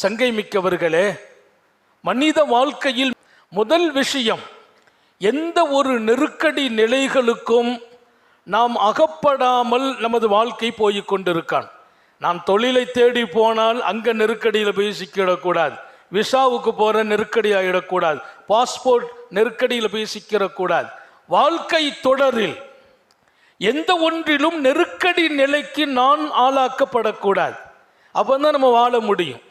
சங்கை மிக்கவர்களே மனித வாழ்க்கையில் முதல் விஷயம் எந்த ஒரு நெருக்கடி நிலைகளுக்கும் நாம் அகப்படாமல் நமது வாழ்க்கை போய்க் கொண்டிருக்கான். நாம் தொழிலை தேடி போனால் அங்கே நெருக்கடியில் போய் சிக்கிடக்கூடாது. விசாவுக்கு போகிற நெருக்கடி ஆகிடக்கூடாது பாஸ்போர்ட் நெருக்கடியில் போய் சிக்கிடக்கூடாது. வாழ்க்கை தொடரில் எந்த ஒன்றிலும் நெருக்கடி நிலைக்கு நான் ஆளாக்கப்படக்கூடாது. அப்போ தான் நம்ம வாழ முடியும்.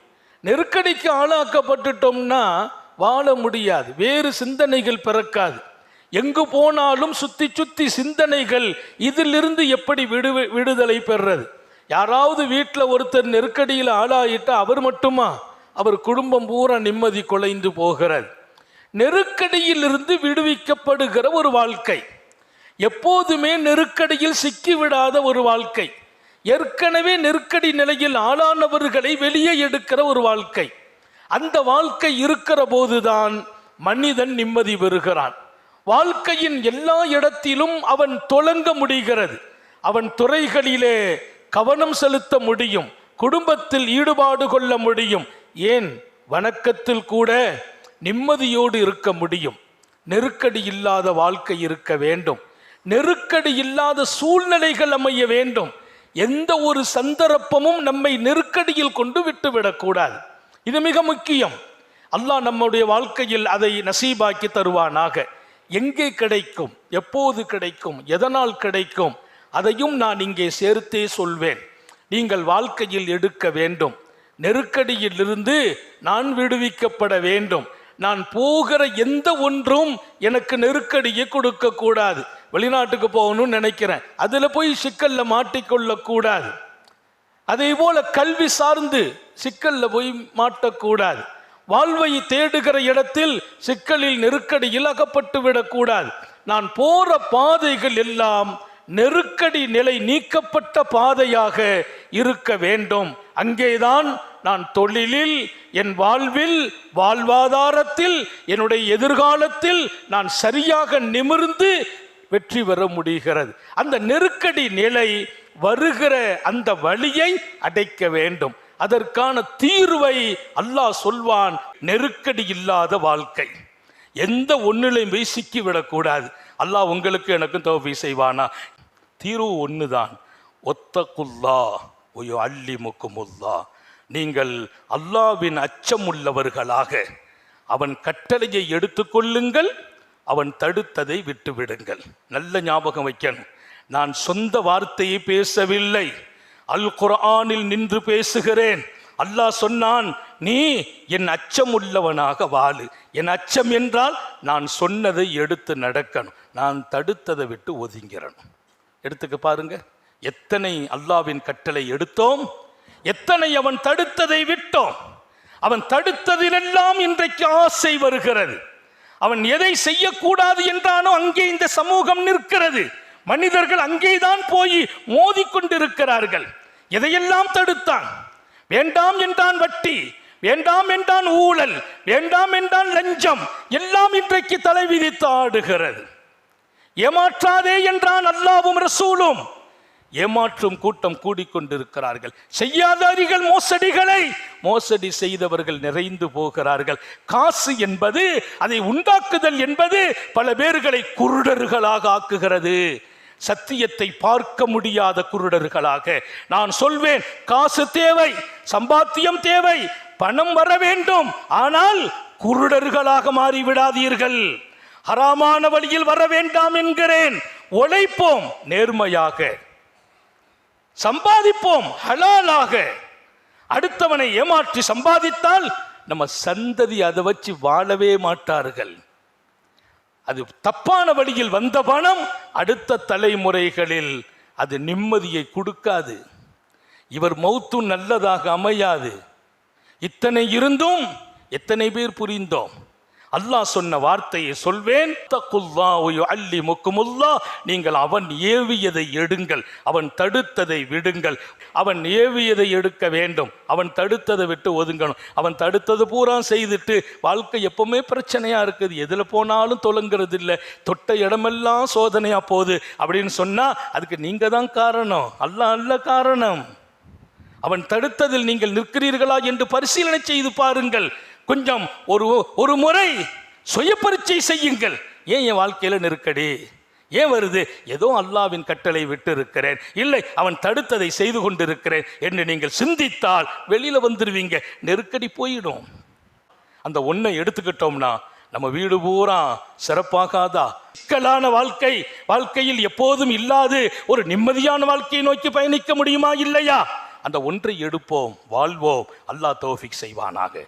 நெருக்கடிக்கு ஆளாக்கப்பட்டுட்டோம்னா வாழ முடியாது. வேறு சிந்தனைகள் பிறக்காது. எங்கு போனாலும் சுத்தி சுத்தி சிந்தனைகள் இதிலிருந்து எப்படி விடு விடுதலை பெறுறது? யாராவது வீட்டில் ஒருத்தர் நெருக்கடியில் ஆளாயிட்டா அவர் மட்டுமா? அவர் குடும்பம் பூரா நிம்மதி குலைந்து போகிறது. நெருக்கடியிலிருந்து விடுவிக்கப்படுகிற ஒரு வாழ்க்கை. எப்போதுமே நெருக்கடியில் சிக்கிவிடாத ஒரு வாழ்க்கை. ஏற்கனவே நெருக்கடி நிலையில் ஆளானவர்களை வெளியே எடுக்கிற ஒரு வாழ்க்கை. அந்த வாழ்க்கை இருக்கிற போதுதான் மனிதன் நிம்மதி பெறுகிறான். வாழ்க்கையின் எல்லா இடத்திலும் அவன் தொடங்க முடிகிறது. அவன் துறைகளிலே கவனம் செலுத்த முடியும். குடும்பத்தில் ஈடுபாடு கொள்ள முடியும். ஏன்? வணக்கத்தில் கூட நிம்மதியோடு இருக்க முடியும். நெருக்கடி இல்லாத வாழ்க்கை இருக்க வேண்டும். நெருக்கடி இல்லாத சூழ்நிலைகள் அமைய வேண்டும். எந்த ஒரு சந்தர்ப்பமும் நம்மை நெருக்கடியில் கொண்டு விட்டுவிடக்கூடாது இது மிக முக்கியம். அல்லாஹ் நம்முடைய வாழ்க்கையில் அதை நசீபாக்கி தருவானாக. எங்கே கிடைக்கும் எப்போது கிடைக்கும் எதனால் கிடைக்கும் அதையும் நான் இங்கே சேர்த்தே சொல்வேன். நீங்கள் வாழ்க்கையில் எடுக்க வேண்டும். நெருக்கடியிலிருந்து நான் விடுவிக்கப்பட வேண்டும். நான் போகிற எந்த ஒன்றும் எனக்கு நெருக்கடியை கொடுக்கக்கூடாது வெளிநாட்டுக்கு போகணும்னு நினைக்கிறேன். அதில் போய் சிக்கலில் மாட்டிக்கொள்ளக்கூடாது. அதே போல கல்வி சார்ந்து சிக்கலில் போய் மாட்டக்கூடாது. வாழ்வை தேடுகிற இடத்தில் சிக்கலில் நெருக்கடியில் அகப்பட்டு விடக்கூடாது. நான் போற பாதைகள் எல்லாம் நெருக்கடி நிலை நீக்கப்பட்ட பாதையாக இருக்க வேண்டும். அங்கேதான் நான் தொழிலில் என் வாழ்வில் வாழ்வாதாரத்தில் என்னுடைய எதிர்காலத்தில் நான் சரியாக நிமிர்ந்து வெற்றி பெற முடிகிறது. அந்த நெருக்கடி நிலை வருகிற அந்த வழியை அடைக்க வேண்டும். அதற்கான தீர்வை அல்லாஹ் சொல்வான் நெருக்கடி இல்லாத வாழ்க்கை. எந்த ஒன்றிலையும் போய் சிக்கி விடக்கூடாது. அல்லாஹ் உங்களுக்கு எனக்கும் தோப்பி செய்வானா? தீர்வு ஒண்ணுதான். ஒத்தக்குல்லா ஒயோ அள்ளி முக்குமுல்லா நீங்கள் அல்லாவின் அச்சமுள்ளவர்களாக அவன் கட்டளையை எடுத்துக்கொள்ளுங்கள் அவன் தடுத்ததை விட்டுவிடுங்கள். நல்ல ஞாபகம் வைக்கணும். நான் சொந்த வார்த்தையை பேசவில்லை. அல் குரானில் நின்று பேசுகிறேன். அல்லாஹ் சொன்னான் நீ என் அச்சம் உள்ளவனாக வாழு. என் அச்சம் என்றால் நான் சொன்னதை எடுத்து நடக்கணும். நான் தடுத்ததை விட்டு ஒதுங்கிறணும் எடுத்துக்க பாருங்க. எத்தனை அல்லாவின் கட்டளை எடுத்தோம்? எத்தனை அவன் தடுத்ததை விட்டோம்? அவன் தடுத்ததிலெல்லாம் இன்றைக்கு ஆசை வருகிறது. அவன் எதை செய்யக்கூடாது என்றானோ அங்கே இந்த சமூகம் நிற்கிறது. மனிதர்கள் அங்கேதான் போய் மோதிக்கொண்டிருக்கிறார்கள் எதையெல்லாம் தடுத்தான்? வேண்டாம் என்றான் வட்டி வேண்டாம் என்றான் ஊழல் வேண்டாம் என்றான் லஞ்சம் எல்லாம் இன்றைக்கு தலை விதித்து ஆடுகிறது. ஏமாற்றாதே என்றான் அல்லாவும் ரசூலும். ஏமாற்றும் கூட்டம் கூடிக்கொண்டிருக்கிறார்கள். செய்யாதாரிகள் மோசடிகளை மோசடி செய்தவர்கள் நிறைந்து போகிறார்கள். காசு என்பது அதை உண்டாக்குதல் என்பது பல பேர்களை குருடர்களாக ஆக்குகிறது. சத்தியத்தை பார்க்க முடியாத குருடர்களாக. நான் சொல்வேன் காசு தேவை சம்பாத்தியம் தேவை பணம் வர வேண்டும். ஆனால் குருடர்களாக மாறிவிடாதீர்கள். ஹராமான வழியில் வர வேண்டாம் என்கிறேன். உழைப்போம் நேர்மையாக. சம்பாதிப்போம் ஹலாலாக. அடுத்தவனை ஏமாற்றி சம்பாதித்தால் நம்ம சந்ததி அதை வச்சு வாழவே மாட்டார்கள். அது தப்பான வழியில் வந்த பணம் அடுத்த தலைமுறைகளில் அது நிம்மதியை கொடுக்காது. இவர் மௌத்து நல்லதாக அமையாது. இத்தனை இருந்தும் எத்தனை பேர் புரிந்தோம்? அல்லாஹ் சொன்ன வார்த்தையை சொல்வேன். தக்குல்லா அள்ளி முக்குமுல்லா நீங்கள் அவன் ஏவியதை எடுங்கள். அவன் தடுத்ததை விடுங்கள். அவன் ஏவியதை எடுக்க வேண்டும். அவன் தடுத்ததை விட்டு ஒதுங்கணும். அவன் தடுத்தது பூரா செய்துட்டு வாழ்க்கை எப்பவுமே பிரச்சனையா இருக்குது. எதில் போனாலும் தொலங்கிறது இல்லை தொட்ட இடமெல்லாம் சோதனையா போகுது அப்படின்னு சொன்னா அதுக்கு நீங்க தான் காரணம். அல்லாஹ் அல்ல காரணம். அவன் தடுத்ததில் நீங்கள் நிற்கிறீர்களா என்று பரிசீலனை செய்து பாருங்கள். கொஞ்சம் ஒரு ஒரு முறை சுய பரீட்சை செய்யுங்கள். ஏன் என் வாழ்க்கையில் நெருக்கடி? ஏன் வருது? ஏதோ அல்லாவின் கட்டளை விட்டு இருக்கிறேன் இல்லை அவன் தடுத்ததை செய்து கொண்டிருக்கிறேன் என்று நீங்கள் சிந்தித்தால் வெளியில் வந்துடுவீங்க நெருக்கடி போயிடும். அந்த ஒன்றை எடுத்துக்கிட்டோம்னா நம்ம வீடு பூரா சிறப்பாகாதா? சிக்கலான வாழ்க்கை. வாழ்க்கையில் எப்போதும் இல்லாது ஒரு நிம்மதியான வாழ்க்கையை நோக்கி பயணிக்க முடியுமா? இல்லையா? அந்த ஒன்றை எடுப்போம் வாழ்வோம். அல்லாஹ் தோஃபிக் செய்வானாக.